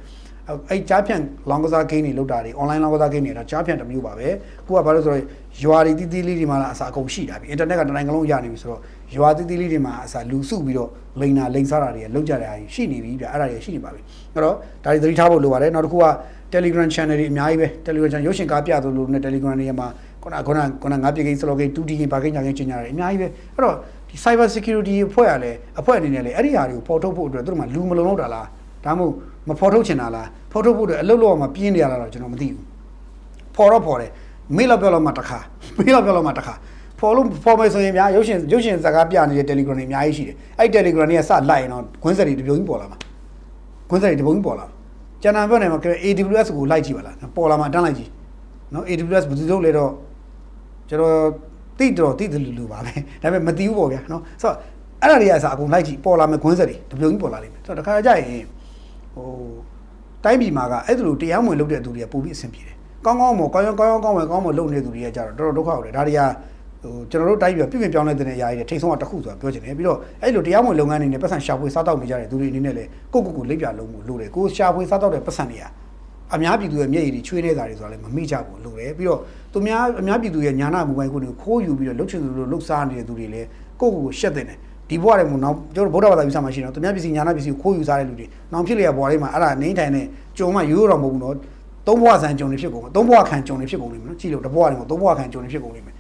အဲ့ကြားဖြန့်လောင်းကစားဂိမ်းတွေလောက်တာတွေ online လောင်းကစားဂိမ်းတွေတော့ကြားဖြန့်တစ်မျိုးပါပဲကိုကဘာလို့ဆိုတော့ရွာတွေတီးတီးလေးတွေမှာလာအစာအကုန်ရှိတာပြီ internet ကတနိုင်ငံလုံးရနေပြီဆိုတော့ရွာတီးတီးလေးတွေမှာအစာလူစုပြီးတော့လိန်နာလိန်စားတာတွေလောက်ကြတဲ့အားရှိနေပြီဗျအဲ့ဒါတွေရှိနေပါပြီ အဲ့တော့ဒါတွေသတိထားဖို့လိုပါတယ်နောက်တစ်ခုက Telegram channel တွေအများကြီးပဲ Telegram channel ရုပ်ရှင်ကားပြသလိုနဲ့ Telegram တွေမှာခုနကခုနကခုနငါပြေကိန်း slow ကိန်း 2D ကိန်းဘာကိန်းညာကိန်းကျင်ညာတယ်အများကြီးပဲအဲ့တော့ဒီ cyber security အဖွဲ့ကလည်းအဖွဲ့အနေနဲ့လည်းအဲ့ဒီဟာတွေကိုပေါ်ထုတ်ဖို့အတွက်သူတို့မှလူမလုံလောက်တာလားဒါမှမဟုတ်မပေါ်ထုတ်ချင်တာလားပေါ်ထုတ်ဖို့အတွက်အလုပ်လုပ်အောင်မပြင်းနေရတာတော့ကျွန်တော်မသိဘူးပေါ်တော့ပေါ်တယ်မေးတော့ပြောတော့မှတစ်ခါမေးတော့ပြောတော့မှတစ်ခါပေါ်လို့ပေါ်မယ်ဆိုရင်များရုပ်ရှင်ရုပ်ရှင်စကားပြနေတဲ့ Telegram တွေအများကြီးရှိတယ်အဲ့ Telegram တွေကစလိုက်ရင်တော့ခွင်းဆက်တွေတပြုံကြီးပေါ်လာမှာ ခွင်းဆက်တွေတပြုံကြီးပေါ်လာမှာကျန်တာပြောနေမှာ AWS ကိုလိုက်ကြည့်ပါလားပေါ်လာမှာအတန်းလိုက်ကြည့်နော် AWS ဘယ်သူလုပ်လဲတော့ကျွန်တော်တိတော်တိတယ်လူလူပါပဲဒါပေမဲ့မတီးဘူးပေါ့ဗျာနော်ဆိုတော့အဲ့ဒါတွေကအစားအကုန်လိုက်ကြည့်ပေါ်လာမယ်ခွင်းဆက်တွေတပြုံကြီးပေါ်လာလိမ့်မယ်ဆိုတော့တခါကြရင်ဟိုတိုင်းပြည်မှာကအဲ့လိုတရားမဝင်လုပ်တဲ့သူတွေကပိုပြီးအဆင်ပြေတယ်ကောင်းကောင်းမို့ကောင်းကောင်းကောင်းကောင်းဝင်ကောင်းမလုပ်နေတဲ့သူတွေကကြတော့တော်တော်ဒုက္ခရောက်တယ်ဒါတွေက ဟိုကျွန်တော်တို့တိုင်းပြည်ပြပြင်ပြောင်းလဲတဲ့အရာတွေထိတ်ဆုံးတာတစ်ခုဆိုတာပြောချင်တယ်ပြီးတော့အဲ့လိုတရားမဝင်လုပ်ငန်းတွေနဲ့ပတ်စံရှာဖွေစားတောက်နေကြတဲ့သူတွေအနေနဲ့လည်းကိုကိုကိုလိပ်ပြလုံးမှုလို့တယ်ကိုရှာဖွေစားတောက်တဲ့ပတ်စံတွေကအများပြည်သူရဲ့မျက်ရည်တွေချွေးနေတာတွေဆိုတာလည်းမမိကြဘူးလို့တယ်ပြီးတော့သူများအများပြည်သူရဲ့ညာနာမိုဘိုင်းကိုခိုးယူပြီးတော့လှုပ်ချင်သူလို့လှုပ်ရှားနေတဲ့သူတွေလည်းကိုကိုကိုရှက်တင်တယ်ဒီဘွားတွေမနောက်ကျတို့ဗုဒ္ဓဘာသာယူဆမှာရှိတယ်သူများပစ္စည်းညာနာပစ္စည်းကိုခိုးယူစားတဲ့လူတွေနောက်ဖြစ်လျက်ဘွားတွေမှာအဲ့ဒါနေထိုင်နေကြုံမှရိုးတော့မဟုတ်ဘူးနော်သုံးဘွားဆန်ကြုံနေဖြစ်ကုန်သုံးဘွားခံကြုံနေဖြစ်ကုန်လိမ့်မယ်နော်ကြည့်လို့တဘွားတွေမှာသုံးဘွားခံကြုံနေဖြစ်ကုန်လိမ့်မယ်